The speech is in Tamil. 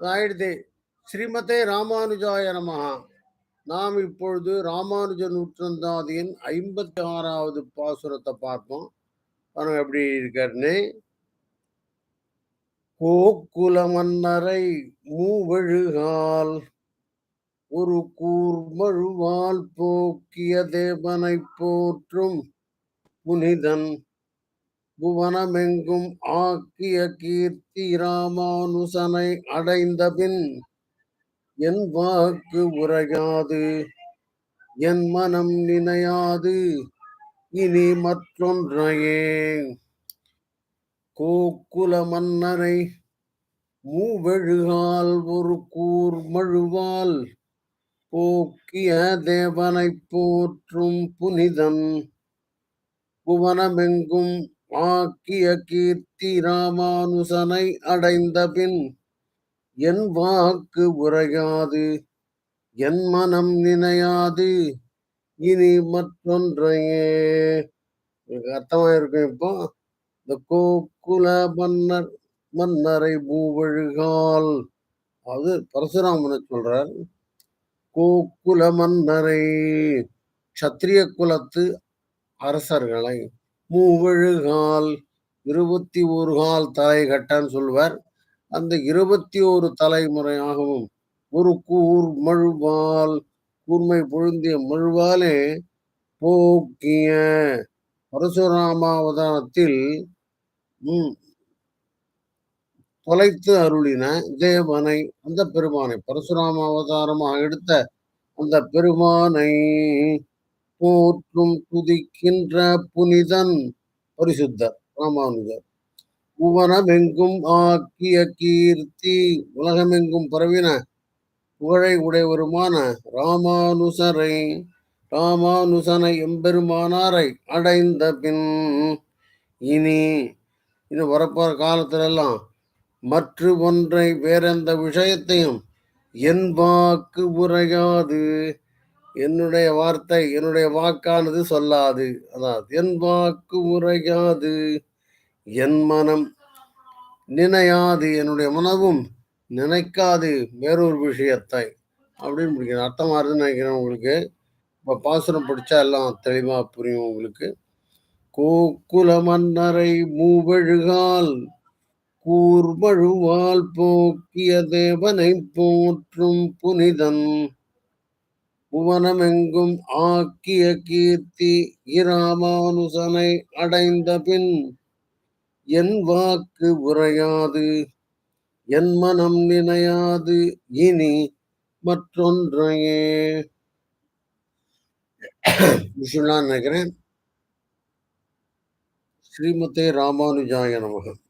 ஆயிடுது. ஸ்ரீமதே ராமானுஜாய நமகா நாம் இப்பொழுது ராமானுஜ நூற்றந்தாதியின் 56வது பாசுரத்த பார்ப்போம். பாருங்க எப்படி இருக்காருன்னு. கோக்குல மன்னரை மூவழுகால் ஒரு கூர்மழுவால் போக்கிய தேவனைப் போற்றும் புனிதன் புவனமெங்கும் ஆக்கிய கீர்த்தி ராமானுசனை அடைந்தபின் என் வாக்கு உரையாது என் மனம் நினையாது இனி மற்றொன்றையே. கோக்குல மன்னரை மூவெழுகால் ஒரு கூர்மழுவால் போக்கிய தேவனைப் போற்றும் புனிதன் புவனமெங்கும் ஆக்கிய கீர்த்தி ராமானுசனை அடைந்தபின் என் வாக்கு உரையாது என் மனம் நினையாது இனி மற்றொன்றையே. உங்களுக்கு அர்த்தமா இருக்கும் இப்போ? இந்த கோகுல மன்னர் மன்னரை பூவழுகால் அது பரசுராமனை சொல்றார். கோகுல மன்னரை சத்திரிய குலத்து அரசர்களை மூவழுகால் இருபத்தி ஒரு கால் தலை கட்டான்னு சொல்வார் அந்த இருபத்தி ஒரு தலைமுறையாகவும் ஒரு கூர் மழுவால் கூர்மை பொழுந்திய மழுவாலே போக்கிய பரசுராமாவதானத்தில் உம் தொலைத்து அருளின தேவனை அந்த பெருமானை பரசுராம அவதாரமாக எடுத்த அந்த பெருமானை போற்றும் குதிக்கின்ற புனிதன் பரிசுத்தர் ராமானுஜர். புவனமெங்கும் ஆக்கிய கீர்த்தி உலகமெங்கும் பரவின புகழை உடையவருமான ராமானுசரை ராமானுசனை எம்பெருமானாரை அடைந்த பின் இனி இது வரப்போற காலத்திலெல்லாம் மற்ற ஒன்றை வேறெந்த விஷயத்தையும் என் வாக்கு உரையாது. என்னுடைய வார்த்தை என்னுடைய வாக்கானது சொல்லாது. அதாவது என் வாக்கு உரையாது. என் மனம் நினையாது. என்னுடைய மனமும் நினைக்காது. வேறொரு விஷயத்தை. அப்படின்னு முடிக்கிறேன் அர்த்தம் வருதுன்னு நினைக்கிறேன் உங்களுக்கு. இப்போ பாசுரம் பிடிச்சா எல்லாம் தெளிவாக புரியும் உங்களுக்கு. கோக்குல மன்னரை மூவழுகால் கூர்மழுவால் போக்கிய தேவனை போற்றும் புனிதன். புவனமெங்கும் ஆக்கிய கீர்த்தி இராமானுசனை அடைந்த பின் என் வாக்கு உரையாது என் மனம் நினையாது இனி மற்றொன்றையே. விஷயம் நினைக்கிறேன். ஸ்ரீமதே ராமானுஜாய நமகம்